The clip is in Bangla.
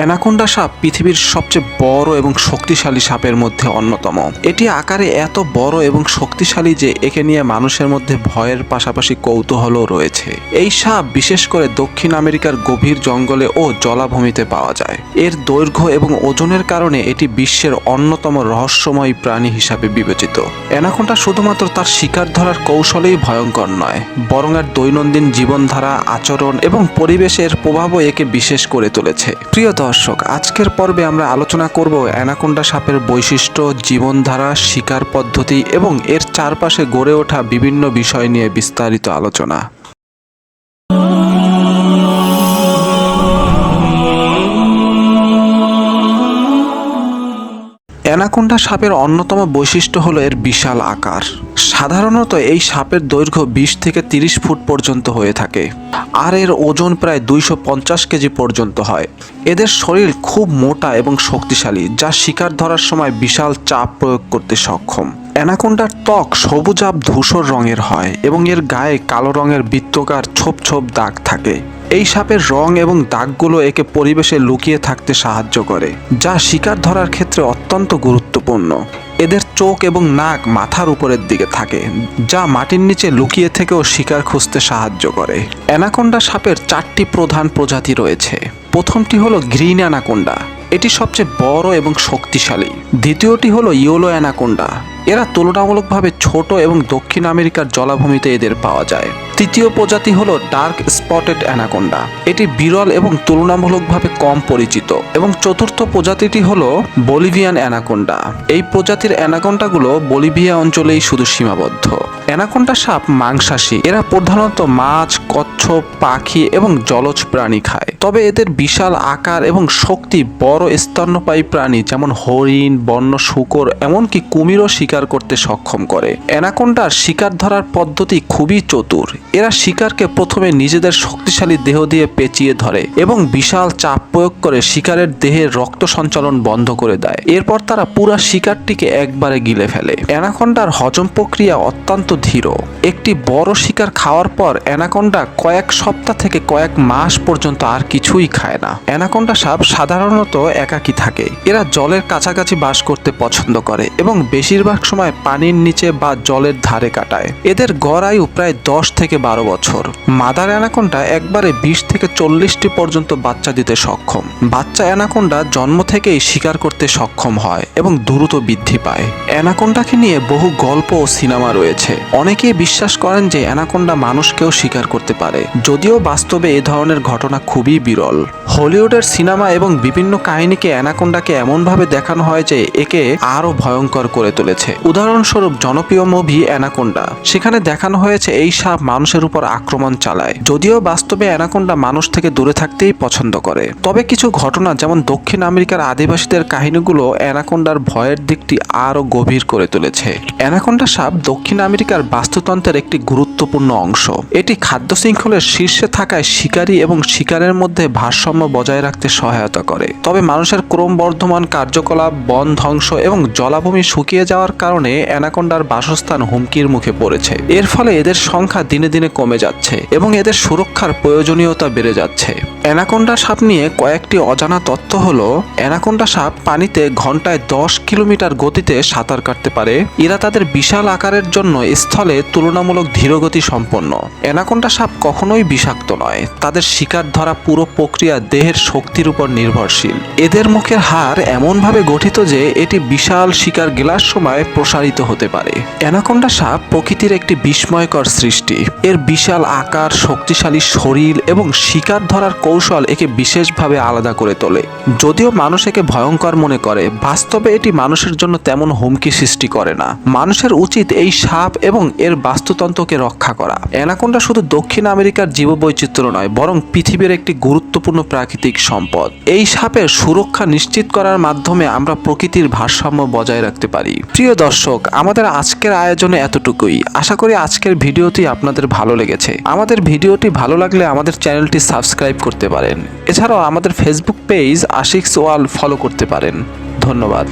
অ্যানাকোন্ডা সাপ পৃথিবীর সবচেয়ে বড় এবং শক্তিশালী সাপের মধ্যে অন্যতম। এটি আকারে এত বড় এবং শক্তিশালী যে একে নিয়ে মানুষের মধ্যে ভয়ের পাশাপাশি কৌতূহলও রয়েছে। এই সাপ বিশেষ করে দক্ষিণ আমেরিকার গভীর জঙ্গলে ও জলাভূমিতে পাওয়া যায়। এর দৈর্ঘ্য এবং ওজনের কারণে এটি বিশ্বের অন্যতম রহস্যময় প্রাণী হিসাবে বিবেচিত। অ্যানাকোন্ডা শুধুমাত্র তার শিকার ধরার কৌশলেই ভয়ঙ্কর নয়, বরং এর দৈনন্দিন জীবনধারা, আচরণ এবং পরিবেশের প্রভাবও একে বিশেষ করে তুলেছে। প্রিয় দর্শক, আজকের পর্বে আমরা আলোচনা করব অ্যানাকোন্ডা সাপের বৈশিষ্ট্য, জীবনধারা, শিকার পদ্ধতি এবং এর চারপাশে গড়ে ওঠা বিভিন্ন বিষয় নিয়ে বিস্তারিত আলোচনা। অ্যানাকোন্ডা সাপের অন্যতম বৈশিষ্ট্য হলো এর বিশাল আকার। সাধারণত এই সাপের দৈর্ঘ্য বিশ থেকে তিরিশ ফুট পর্যন্ত হয়ে থাকে, আর এর ওজন প্রায় দুইশো পঞ্চাশ কেজি পর্যন্ত হয়। এদের শরীর খুব মোটা এবং শক্তিশালী, যা শিকার ধরার সময় বিশাল চাপ প্রয়োগ করতে সক্ষম। অ্যানাকোন্ডার ত্বক সবুজাব ধূসর রঙের হয় এবং এর গায়ে কালো রঙের বৃত্তকার ছোপ ছোপ দাগ থাকে। এই সাপের রং এবং দাগগুলো একে পরিবেশে লুকিয়ে থাকতে সাহায্য করে, যা শিকার ধরার ক্ষেত্রে অত্যন্ত গুরুত্বপূর্ণ। এদের চোখ এবং নাক মাথার উপরের দিকে থাকে, যা মাটির নিচে লুকিয়ে থেকেও শিকার খুঁজতে সাহায্য করে। অ্যানাকোন্ডা সাপের চারটি প্রধান প্রজাতি রয়েছে। প্রথমটি হলো গ্রিন অ্যানাকোন্ডা। এটি সবচেয়ে বড় এবং শক্তিশালী। দ্বিতীয়টি হলো ইয়োলো অ্যানাকোন্ডা। এরা তুলনামূলকভাবে ছোট এবং দক্ষিণ আমেরিকার জলাভূমিতে এদের পাওয়া যায়। তৃতীয় প্রজাতি হলো ডার্ক স্পটেড অ্যানাকোন্ডা। এটি বিরল এবং তুলনামূলকভাবে কম পরিচিত। এবং চতুর্থ প্রজাতিটি হলো বলিভিয়ান অ্যানাকোন্ডা। এই প্রজাতির অ্যানাকোন্ডাগুলো বলিভিয়া অঞ্চলেই শুধু সীমাবদ্ধ। অ্যানাকোন্ডা সাপ মাংসাশী। এরা প্রধানত মাছ, কচ্ছপ, পাখি এবং জলজ প্রাণী খায়। তবে এদের বিশাল আকার এবং শক্তি বড় স্তন্যপায়ী প্রাণী যেমন হরিণ, বন্য শুকর, এমনকি কুমিরও শিকার করতে সক্ষম করে। অ্যানাকোন্ডার শিকার ধরার পদ্ধতি খুবই চতুর। এরা শিকারকে প্রথমে নিজেদের শক্তিশালী দেহ দিয়ে পেঁচিয়ে ধরে এবং বিশাল চাপ প্রয়োগ করে শিকারের দেহের রক্ত সঞ্চালন বন্ধ করে দেয়। এরপর তারা পুরা শিকারটিকে একবারে গিলে ফেলে। অ্যানাকোন্ডার হজম প্রক্রিয়া অত্যন্ত ধীর। একটি বড় শিকার খাওয়ার পর অ্যানাকোন্ডা কয়েক সপ্তাহ থেকে কয়েক মাস পর্যন্ত আর কিছুই খায় না। অ্যানাকোন্ডা সাপ সাধারণত একাকী থাকে। এরা জলের কাছাকাছি বাস করতে পছন্দ করে এবং বেশিরভাগ সময় পানির নিচে বা জলের ধারে কাটায়। এদের গড় আয়ু প্রায় দশ থেকে বারো বছর। মাদার অ্যানাকোন্ডা একবারে বিশ থেকে চল্লিশটি পর্যন্ত বাচ্চা দিতে সক্ষম। বাচ্চা অ্যানাকোন্ডা জন্ম থেকেই শিকার করতে সক্ষম হয় এবং দ্রুত বৃদ্ধি পায়। অ্যানাকোন্ডাকে নিয়ে বহু গল্প ও সিনেমা রয়েছে। অনেকেই বিশ্বাস করেন যে অ্যানাকোন্ডা মানুষকেও শিকার করতে পারে। যদিও বাস্তবে এ ধরনের ঘটনা খুবই বিরল। হলিউডের সিনেমা এবং বিভিন্ন কাহিনীকে অ্যানাকোন্ডাকে এমনভাবে দেখানো হয় যে একে আরও ভয়ঙ্কর করে তুলেছে। উদাহরণস্বরূপ জনপ্রিয় মুভি অ্যানাকোন্ডা। সেখানে দেখানো হয়েছে এই সাপ মানুষের উপর আক্রমণ চালায়। যদিও বাস্তবে অ্যানাকোন্ডা মানুষ থেকে দূরে থাকতেই পছন্দ করে। তবে কিছু ঘটনা যেমন দক্ষিণ আমেরিকার আদিবাসীদের কাহিনীগুলো অ্যানাকোন্ডার ভয়ের দিকটি আরও গভীর করে তুলেছে। অ্যানাকোন্ডা সাপ দক্ষিণ আমেরিকার বাস্তুতন্ত্রের একটি গুরুত্বপূর্ণ অংশ। এটি খাদ্য শৃঙ্খলের শীর্ষে থাকায় শিকারী এবং শিকারের মধ্যে ভারসাম্য বজায় রাখতে সহায়তা করে। তবে মানুষের ক্রমবর্ধমান কার্যকলাপ, বন ধ্বংস এবং জলাভূমি শুকিয়ে যাওয়ার কারণে অ্যানাকোন্ডার বাসস্থান হুমকির মুখে পড়েছে। এর ফলে এদের সংখ্যা দিনে দিনে কমে যাচ্ছে এবং এদের সুরক্ষার প্রয়োজনীয়তা বেড়ে যাচ্ছে। অ্যানাকোন্ডা সাপ নিয়ে কয়েকটি অজানা তথ্য হলো অ্যানাকোন্ডা সাপ পানিতে ঘন্টায় দশ কিলোমিটার গতিতে সাঁতার কাটতে পারে। এরা তাদের বিশাল আকারের জন্য স্থলে তুলনামূলক ধীরগতি সম্পন্ন। অ্যানাকোন্ডা সাপ কখনোই বিষাক্ত নয়। তাদের শিকার ধরা পুরো প্রক্রিয়া দেহের শক্তির উপর নির্ভরশীল। এদের মুখের হাড় এমনভাবে গঠিত যে এটি বিশাল শিকার গেলার সময় প্রসারিত হতে পারে। অ্যানাকোন্ডা সাপ প্রকৃতির একটি বিস্ময়কর সৃষ্টি। এর বিশাল আকার, শক্তিশালী শরীর এবং শিকার ধরার কৌশল একে বিশেষভাবে আলাদা করে তোলে। যদিও মানুষ একে ভয়ঙ্কর মনে করে, বাস্তবে এটি মানুষের জন্য তেমন হুমকি সৃষ্টি করে না। মানুষের উচিত এই সাপ এবং এর বাস্তুতন্ত্রকে রক্ষা করা। অ্যানাকোন্ডা শুধু দক্ষিণ আমেরিকার জীববৈচিত্র্য নয়, বরং পৃথিবীর একটি গুরুত্বপূর্ণ প্রাকৃতিক সম্পদ। এই সাপের সুরক্ষা নিশ্চিত করার মাধ্যমে আমরা প্রকৃতির ভারসাম্য বজায় রাখতে পারি। প্রিয় দর্শক, আমাদের আজকের আয়োজনে এতটুকুই। আশা করি আজকের ভিডিওটি আপনাদের ভালো লেগেছে। আমাদের ভিডিওটি ভালো লাগলে আমাদের চ্যানেলটি সাবস্ক্রাইব করতে পারেন। এছাড়াও আমাদের ফেসবুক পেজ আশিক্স ওয়াল ফলো করতে পারেন। ধন্যবাদ।